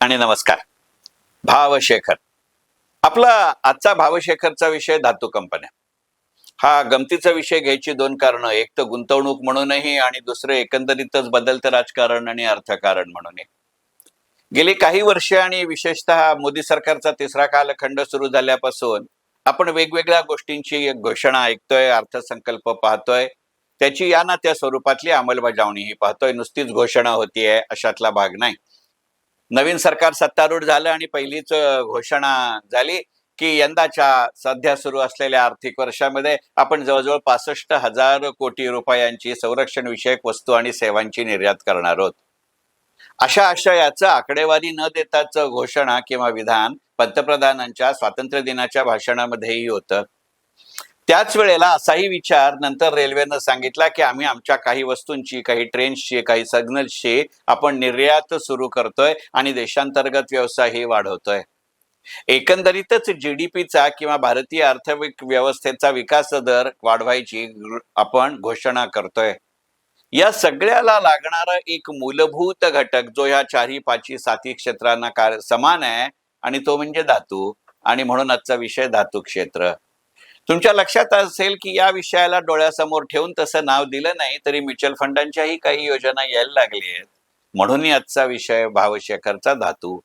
आणि नमस्कार. भावशेखर. आपला आजचा भावशेखरचा विषय धातू कंपन्या. हा गमतीचा विषय घ्यायची दोन कारणं. एक तर गुंतवणूक म्हणूनही आणि दुसरं एकंदरीतच बदलतं राजकारण आणि अर्थकारण म्हणूनही. गेली काही वर्षे आणि विशेषतः मोदी सरकारचा तिसरा कालखंड सुरू झाल्यापासून आपण वेगवेगळ्या गोष्टींची एक घोषणा ऐकतोय अर्थसंकल्प पाहतोय. त्याची या ना त्या स्वरूपातली अंमलबजावणीही पाहतोय. नुसतीच घोषणा होतीये अशातला भाग नाही. नवीन सरकार सत्तारूढ झालं आणि पहिलीच घोषणा झाली की यंदाच्या सध्या सुरू असलेल्या आर्थिक वर्षामध्ये आपण जवळजवळ पासष्ट हजार कोटी रुपयांची संरक्षण विषयक वस्तू आणि सेवांची निर्यात करणार आहोत. अशा आशयाचं आकडेवारी न देताच घोषणा किंवा विधान पंतप्रधानांच्या स्वातंत्र्य दिनाच्या भाषणामध्येही होतं. त्याच वेळेला असाही विचार नंतर रेल्वेनं सांगितला की आम्ही आमच्या काही वस्तूंची काही ट्रेन्सची काही सिग्नल्सची आपण निर्यात सुरू करतोय आणि देशांतर्गत व्यवसायही वाढवतोय. एकंदरीतच जीडीपीचा किंवा भारतीय आर्थिक व्यवस्थेचा विकास दर वाढवायची आपण घोषणा करतोय. या सगळ्याला लागणारा एक मूलभूत घटक जो या चारही पाची साती क्षेत्रांना कार समान आहे आणि तो म्हणजे धातू आणि म्हणून आजचा विषय धातू क्षेत्र तुमच्या लक्षात असेल की या विषयाला डोळ्यासमोर ठेवून तसं नाव दिलं नाही तरी म्युच्युअल फंडांच्याही काही योजना यायला लागली आहेत. म्हणूनही आजचा विषय भावशेखरचा धातू.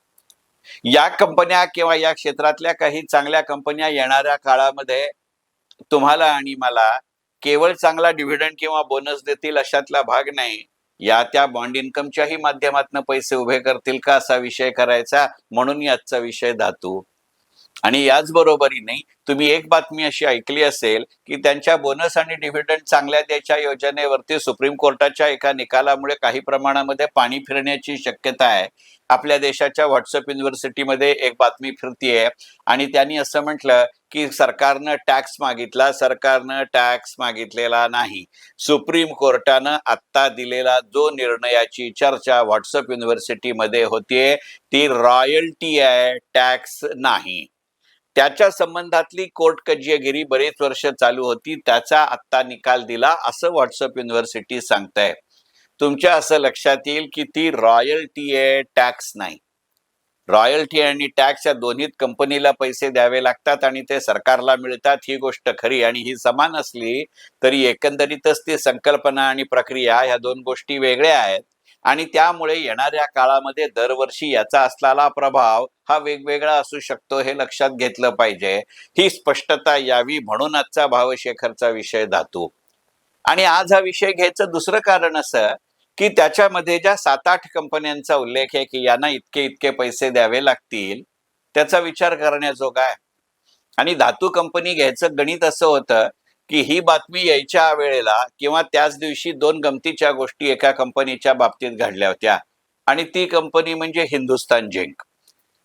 या कंपन्या किंवा या क्षेत्रातल्या काही चांगल्या कंपन्या येणाऱ्या काळामध्ये तुम्हाला आणि मला केवळ चांगला डिव्हिडंड किंवा बोनस देतील अशातला भाग नाही. या त्या बॉन्ड इन्कमच्याही माध्यमातून पैसे उभे करतील का असा विषय करायचा म्हणून आजचा विषय धातू. आणि याचबरोबरीने तुम्ही एक बातमी अशी ऐकली असेल की त्यांच्या बोनस आणि डिव्हिडंड चांगल्या द्यायच्या योजनेवरती सुप्रीम कोर्टाच्या एका निकालामुळे काही प्रमाणामध्ये पाणी फिरण्याची शक्यता आहे. आपल्या देशाच्या व्हॉट्सअप युनिव्हर्सिटीमध्ये एक बातमी फिरतीये आणि त्यांनी असं म्हटलं की सरकारनं टॅक्स मागितला सरकारनं टॅक्स मागितलेला नाही. सुप्रीम कोर्टानं आत्ता दिलेला जो निर्णयाची चर्चा व्हॉट्सअप युनिव्हर्सिटीमध्ये होतीये ती रॉयल्टी आहे टॅक्स नाही. त्याच्या संबंधातली कोर्ट कजियागिरी बरेच वर्ष चालू होती. त्याचा आत्ता निकाल दिला असं व्हॉट्सअप युनिव्हर्सिटी सांगताय. तुमच्या असं लक्षात येईल की ती रॉयल्टी आहे टॅक्स नाही. रॉयल्टी आणि टॅक्स या दोन्हीत कंपनीला पैसे द्यावे लागतात आणि ते सरकारला मिळतात ही गोष्ट खरी. आणि ही समान असली तरी एकंदरीतच ती संकल्पना आणि प्रक्रिया ह्या दोन गोष्टी वेगळ्या आहेत. आणि त्यामुळे येणाऱ्या काळामध्ये दरवर्षी याचा असलेला प्रभाव हा वेगवेगळा असू शकतो हे लक्षात घेतलं पाहिजे. ही स्पष्टता यावी म्हणून आजचा भावशेखरचा विषय धातू. आणि आज हा विषय घ्यायचं दुसरं कारण असं की त्याच्यामध्ये ज्या सात आठ कंपन्यांचा उल्लेख आहे की यांना इतके इतके पैसे द्यावे लागतील त्याचा विचार करण्याजोगा आहे. आणि धातू कंपनी घ्यायचं गणित असं होतं की ही बातमी यायच्या वेळेला किंवा त्याच दिवशी दोन गमतीच्या गोष्टी एका कंपनीच्या बाबतीत घडल्या होत्या. आणि ती कंपनी म्हणजे हिंदुस्तान जिंक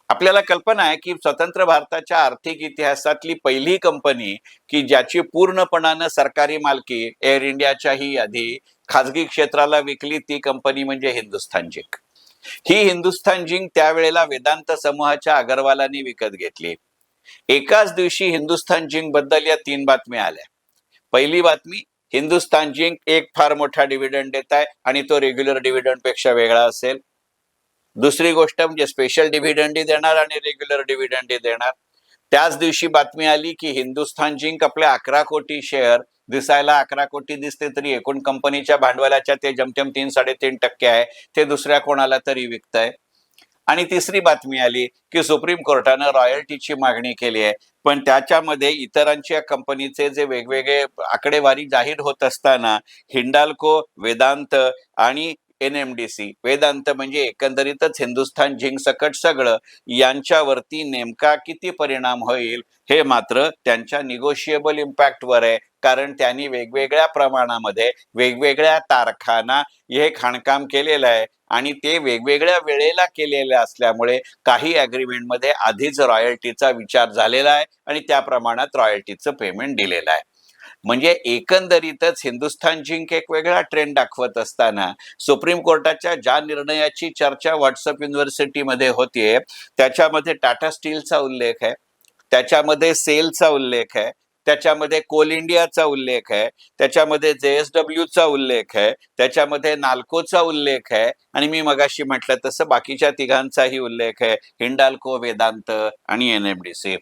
आपल्याला कल्पना आहे की स्वतंत्र भारताच्या आर्थिक इतिहासातली पहिली कंपनी की ज्याची पूर्णपणानं सरकारी मालकी एअर इंडियाच्याही आधी खाजगी क्षेत्राला विकली ती कंपनी म्हणजे हिंदुस्तान जिंक ही हिंदुस्तान जिंक त्यावेळेला वेदांत समूहाच्या अगरवालांनी विकत घेतली. एकाच दिवशी हिंदुस्तान जिंकबद्दल या तीन बातम्या आल्या. पहिली बातमी हिंदुस्तान जिंक एक फार मोठा डिव्हिडंड देत आहे आणि तो रेग्युलर डिव्हिडंडपेक्षा वेगळा असेल. दुसरी गोष्ट म्हणजे स्पेशल डिव्हिडंडही देणार आणि रेग्युलर डिव्हिडंडही देणार. त्याच दिवशी बातमी आली की हिंदुस्थान जिंक आपल्या अकरा कोटी शेअर दिसायला अकरा कोटी दिसते तरी एकूण कंपनीच्या भांडवलाच्या ते जमतेम तीन साडेतीन टक्के आहे. ते दुसऱ्या कोणाला तरी विकतंय. आणि तिसरी बातमी आली की सुप्रीम कोर्टानं रॉयल्टीची मागणी केली आहे. पण त्याच्यामध्ये इतरांच्या कंपनीचे जे वेगवेगळे आकडेवारी जाहीर होत असताना हिंडाल्को वेदांत आणि N M D C Vedanta म्हणजे एकंदरीतच हिंदुस्थान झिंक सकट सगळं यांच्यावरती नेमका किती परिणाम होईल हे मात्र त्यांच्या निगोशिएबल इम्पॅक्टवर आहे. कारण त्यांनी वेगवेगळ्या प्रमाणामध्ये वेगवेगळ्या तारखांना हे खाणकाम केलेलं आहे आणि ते वेगवेगळ्या वेळेला केलेले असल्यामुळे काही अग्रीमेंटमध्ये आधीच रॉयल्टीचा विचार झालेला आहे आणि त्या प्रमाणात रॉयल्टीचं पेमेंट दिलेलं आहे. म्हणजे एकंदरीतच हिंदुस्थान जिंक एक वेगळा ट्रेंड दाखवत असताना सुप्रीम कोर्टाच्या ज्या निर्णयाची चर्चा व्हॉट्सअप युनिव्हर्सिटीमध्ये होतीये त्याच्यामध्ये टाटा स्टीलचा उल्लेख आहे त्याच्यामध्ये सेलचा उल्लेख आहे त्याच्यामध्ये कोल इंडियाचा उल्लेख आहे त्याच्यामध्ये जेएसडब्ल्यूचा उल्लेख आहे त्याच्यामध्ये नाल्कोचा उल्लेख आहे आणि मी मगाशी म्हटलं तसं बाकीच्या तिघांचाही उल्लेख आहे हिंडाल्को वेदांत आणि एन एम डी सी.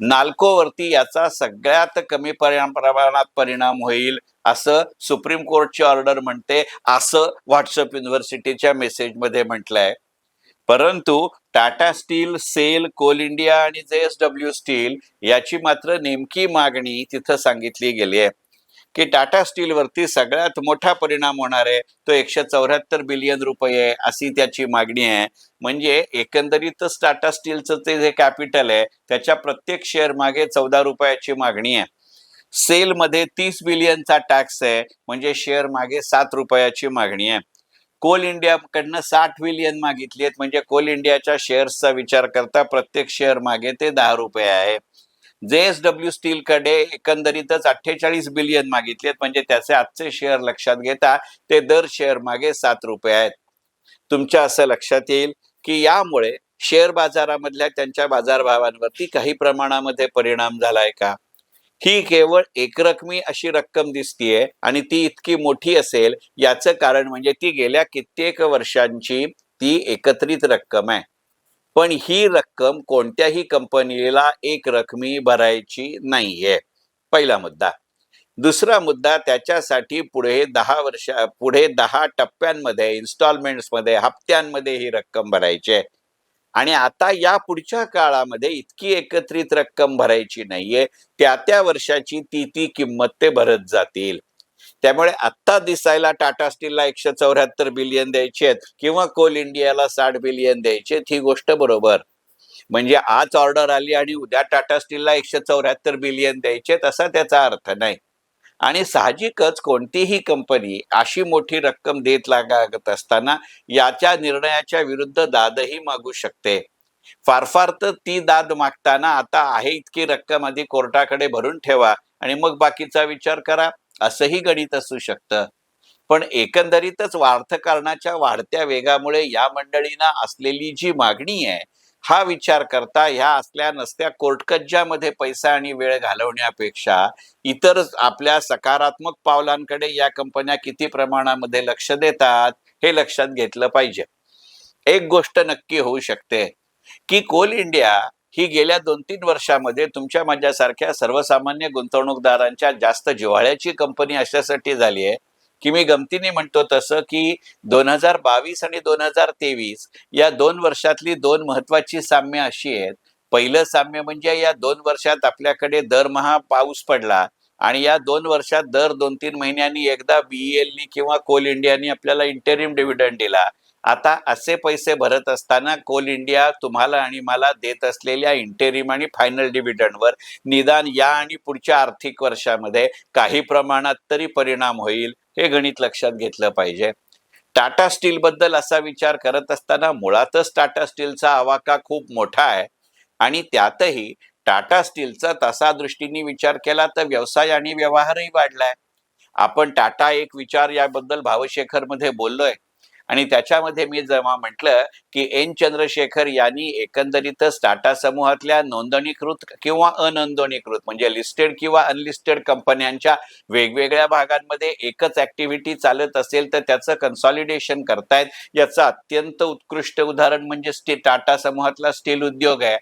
नाल्कोवरती याचा सगळ्यात कमी परिणाम प्रमाणात परिणाम होईल असं सुप्रीम कोर्टची ऑर्डर म्हणते असं व्हॉट्सअप युनिव्हर्सिटीच्या मेसेजमध्ये म्हटलंय. परंतु Tata steel sale Coal India आणि जे एस डब्ल्यू स्टील याची मात्र नेमकी मागणी तिथं सांगितली गेली आहे. की टाटा स्टीलवरती सगळ्यात मोठा परिणाम होणार आहे तो एकशे चौऱ्याहत्तर बिलियन रुपये आहे अशी त्याची मागणी आहे. म्हणजे एकंदरीतच टाटा स्टीलचं ते जे कॅपिटल आहे त्याच्या प्रत्येक शेअर मागे चौदा रुपयाची मागणी आहे. सेलमध्ये तीस बिलियनचा टॅक्स आहे म्हणजे शेअर मागे सात रुपयाची मागणी आहे. कोल इंडियाकडनं साठ बिलियन मागितली आहेत. म्हणजे कोल इंडियाच्या शेअर्सचा विचार करता प्रत्येक शेअर मागे ते दहा रुपये आहे. जेएसडब्ल्यू स्टील कडे एकंदरीतच अठ्ठेचाळीस बिलियन मागितले आहेत. म्हणजे त्याचे आजचे शेअर लक्षात घेता ते दर शेअर मागे सात रुपये आहेत. तुमच्या असं लक्षात येईल की यामुळे शेअर बाजारामधल्या त्यांच्या बाजारभावांवरती काही प्रमाणामध्ये परिणाम झालाय का? ही केवळ एकरकमी अशी रक्कम दिसतीये आणि ती इतकी मोठी असेल याचं कारण म्हणजे ती गेल्या कित्येक वर्षांची ती एकत्रित रक्कम आहे. पण ही रक्कम कोणत्याही कंपनीला एक रकमी भरायची नाहीये. पहिला मुद्दा. दुसरा मुद्दा त्याच्यासाठी पुढे दहा वर्ष पुढे दहा टप्प्यांमध्ये इन्स्टॉलमेंट्समध्ये हप्त्यांमध्ये ही रक्कम भरायची आहे. आणि आता या पुढच्या काळामध्ये इतकी एकत्रित रक्कम भरायची नाहीये. त्या त्या वर्षाची ती ती किंमत ते भरत जातील. त्यामुळे आत्ता दिसायला टाटा स्टीलला एकशे चौऱ्याहत्तर बिलियन द्यायचे आहेत किंवा कोल इंडियाला साठ बिलियन द्यायचे ही गोष्ट बरोबर. म्हणजे आज ऑर्डर आली आणि उद्या टाटा स्टीलला एकशे चौऱ्याहत्तर बिलियन द्यायचे असा त्याचा अर्थ नाही. आणि साहजिकच कोणतीही कंपनी अशी मोठी रक्कम देत लागत असताना याच्या निर्णयाच्या विरुद्ध दादही मागू शकते. फार फार तर ती दाद मागताना आता आहे इतकी रक्कम आधी कोर्टाकडे भरून ठेवा आणि मग बाकीचा विचार करा असंही गणित असू शकतं. पण एकंदरीतच वार्थकारणाच्या वाढत्या वेगामुळे या मंडळींना असलेली जी मागणी आहे हा विचार करता ह्या असल्या नसत्या कोर्टकज्जामध्ये पैसा आणि वेळ घालवण्यापेक्षा इतर आपल्या सकारात्मक पावलांकडे या कंपन्या किती प्रमाणामध्ये लक्ष देतात हे लक्षात घेतलं पाहिजे. एक गोष्ट नक्की होऊ शकते की कोल इंडिया ही गेल्या दोन तीन वर्षामध्ये तुमच्या माझ्यासारख्या सर्वसामान्य गुंतवणूकदारांच्या जास्त जिव्हाळ्याची कंपनी अशासाठी झाली आहे की मी गमतीने म्हणतो तसं की दोन हजार बावीस आणि दोन हजार तेवीस या दोन वर्षातली दोन महत्वाची साम्य अशी आहेत. पहिलं साम्य म्हणजे या दोन वर्षात आपल्याकडे दरमहा पाऊस पडला आणि या दोन वर्षात दर दोन तीन महिन्यांनी एकदा बीईएलनी किंवा कोल इंडियानी आपल्याला इंटरिम डिव्हिडंड दिला. आता असे पैसे भरत असताना कोल इंडिया तुम्हाला आणि मला देत असलेल्या इंटेरिम आणि फायनल डिव्हिडंडवर निदान या आणि पुढच्या आर्थिक वर्षामध्ये काही प्रमाणात तरी परिणाम होईल. हे गणित लक्षात घेतलं पाहिजे. टाटा स्टील बद्दल असा विचार करत असताना मुळातच टाटा स्टीलचा आवाका खूप मोठा आहे. आणि त्यातही टाटा स्टीलचा तसा दृष्टीने विचार केला तर व्यवसाय आणि व्यवहारही वाढलाय. आपण टाटा एक विचार याबद्दल भावशेखरमध्ये बोललोय. आणि त्याच्यामध्ये मी जेव्हा म्हटलं की एन चंद्रशेखर यांनी एकंदरीतच टाटा समूहातल्या नोंदणीकृत किंवा अनोंदणीकृत म्हणजे लिस्टेड किंवा अनलिस्टेड कंपन्यांच्या वेगवेगळ्या भागांमध्ये एकच ऍक्टिव्हिटी चालत असेल तर त्याचं कन्सॉलिडेशन करतायत. याचं अत्यंत उत्कृष्ट उदाहरण म्हणजे स्टे टाटा समूहातला स्टील उद्योग आहे.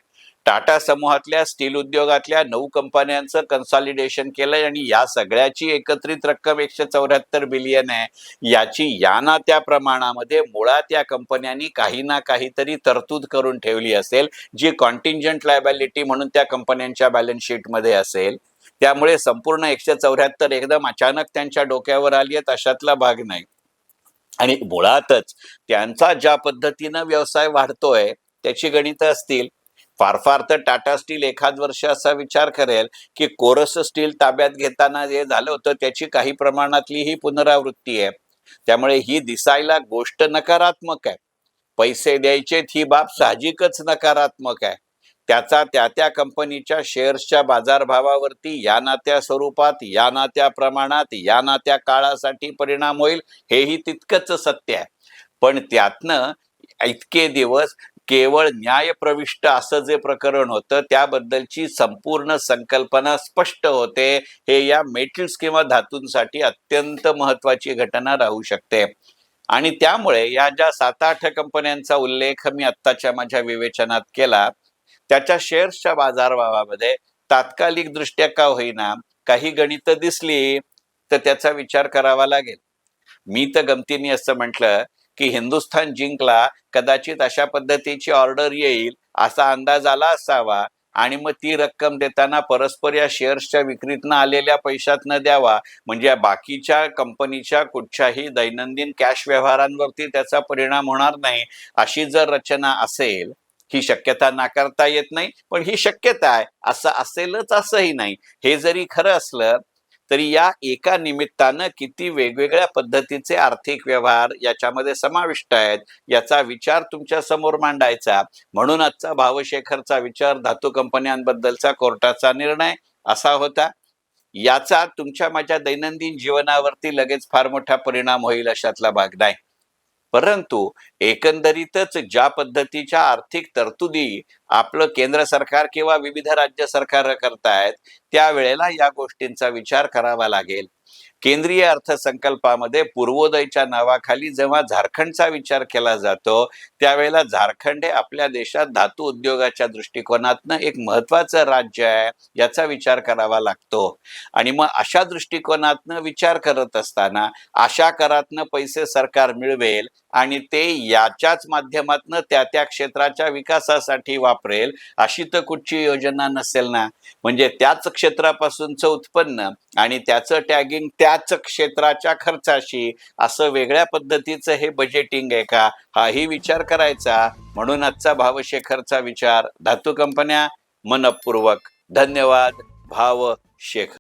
टाटा समूहातल्या स्टील उद्योगातल्या नऊ कंपन्यांचं कन्सॉलिडेशन केलंय आणि या सगळ्याची एकत्रित रक्कम एकशे चौऱ्याहत्तर बिलियन आहे. याची या ना त्या प्रमाणामध्ये मुळात या कंपन्यांनी काही ना काहीतरी तरतूद करून ठेवली असेल जी कॉन्टिंजंट लायबॅलिटी म्हणून त्या कंपन्यांच्या बॅलन्स शीटमध्ये असेल. त्यामुळे संपूर्ण एकशे चौऱ्याहत्तर एकदम अचानक त्यांच्या डोक्यावर आली आहेत अशातला भाग नाही. आणि मुळातच त्यांचा ज्या पद्धतीनं व्यवसाय वाढतोय त्याची गणितं असतील फार फार तर टाटा स्टील एखाद वर्ष असा विचार करेल की कोरस स्टील ताब्यात घेताना जे झालं होतं त्याची काही प्रमाणातली ही पुनरावृत्ती आहे. त्यामुळे ही दिसायला गोष्ट नकारात्मक आहे. पैसे द्यायचे ही बाब साहजिकच नकारात्मक आहे. त्याचा त्या त्या कंपनीच्या शेअर्सच्या बाजारभावावरती या ना त्या स्वरूपात या ना त्या प्रमाणात या ना त्या काळासाठी परिणाम होईल हेही तितकंच सत्य आहे. पण त्यातनं इतके दिवस केवळ न्यायप्रविष्ट असं जे प्रकरण होतं त्याबद्दलची संपूर्ण संकल्पना स्पष्ट होते. हे या मेटल्स किंवा धातूंसाठी अत्यंत महत्वाची घटना राहू शकते. आणि त्यामुळे या ज्या सात आठ कंपन्यांचा उल्लेख मी आत्ताच्या माझ्या विवेचनात केला त्याच्या शेअर्सच्या बाजारभावामध्ये तात्कालिक दृष्ट्या का होईना काही गणित दिसली तर त्याचा विचार करावा लागेल. मी तर गमतीने असं म्हटलं की हिंदुस्थान जिंकला कदाचित अशा पद्धतीची ऑर्डर येईल असा अंदाज आला असावा आणि मग ती रक्कम देताना परस्पर या शेअर्सच्या विक्रीतनं आलेल्या पैशातनं द्यावा. म्हणजे बाकीच्या कंपनीच्या कुठच्याही दैनंदिन कॅश व्यवहारांवरती त्याचा परिणाम होणार नाही अशी जर रचना असेल ही शक्यता नाकारता येत नाही पण ही शक्यता आहे असं असेलच असंही नाही. हे जरी खरं असलं तरी या एका निमित्तानं किती वेगवेगळ्या पद्धतीचे आर्थिक व्यवहार याच्यामध्ये समाविष्ट आहेत याचा विचार तुमच्यासमोर मांडायचा. म्हणून आजचा भावशेखरचा विचार धातू कंपन्यांबद्दलचा कोर्टाचा निर्णय असा होता. याचा तुमच्या माझ्या दैनंदिन जीवनावरती लगेच फार मोठा परिणाम होईल अशातला भाग नाही. परंतु एकंदरीतच ज्या पद्धतीच्या आर्थिक तरतुदी आपलं केंद्र सरकार किंवा विविध राज्य सरकार करतायत त्यावेळेला या गोष्टींचा विचार करावा लागेल. केंद्रीय अर्थसंकल्पामध्ये पूर्वोदयच्या नावाखाली जेव्हा झारखंडचा विचार केला जातो त्यावेळेला झारखंड हे आपल्या देशात धातू उद्योगाच्या दृष्टिकोनातनं एक महत्वाचं राज्य आहे याचा विचार करावा लागतो. आणि मग अशा दृष्टिकोनातनं विचार करत असताना अशा करातनं पैसे सरकार मिळवेल आणि ते याच्याच माध्यमातनं त्या त्या क्षेत्राच्या विकासासाठी वापरेल अशी तर कुठची योजना नसेल ना. म्हणजे त्याच क्षेत्रापासूनचं उत्पन्न आणि त्याचं टॅगिंग त्याच क्षेत्राच्या खर्चाशी असं वेगळ्या पद्धतीचं हे बजेटिंग आहे का? हाही विचार करायचा. म्हणून आजचा भावशेखरचा विचार धातू कंपन्या मनपूर्वक. धन्यवाद. भाव शेखर